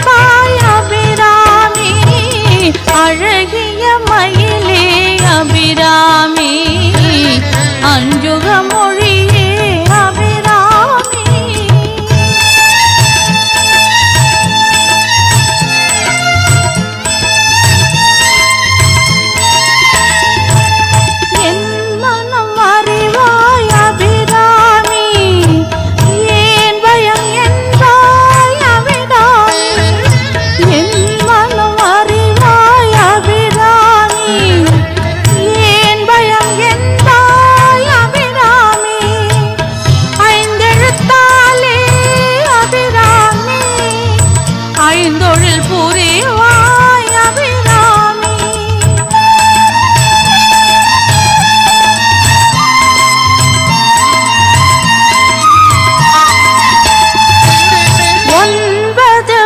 கேட்பாய் அபிராமி அழகிய மயிலே. ஆய்ந்தொழில் புரியும்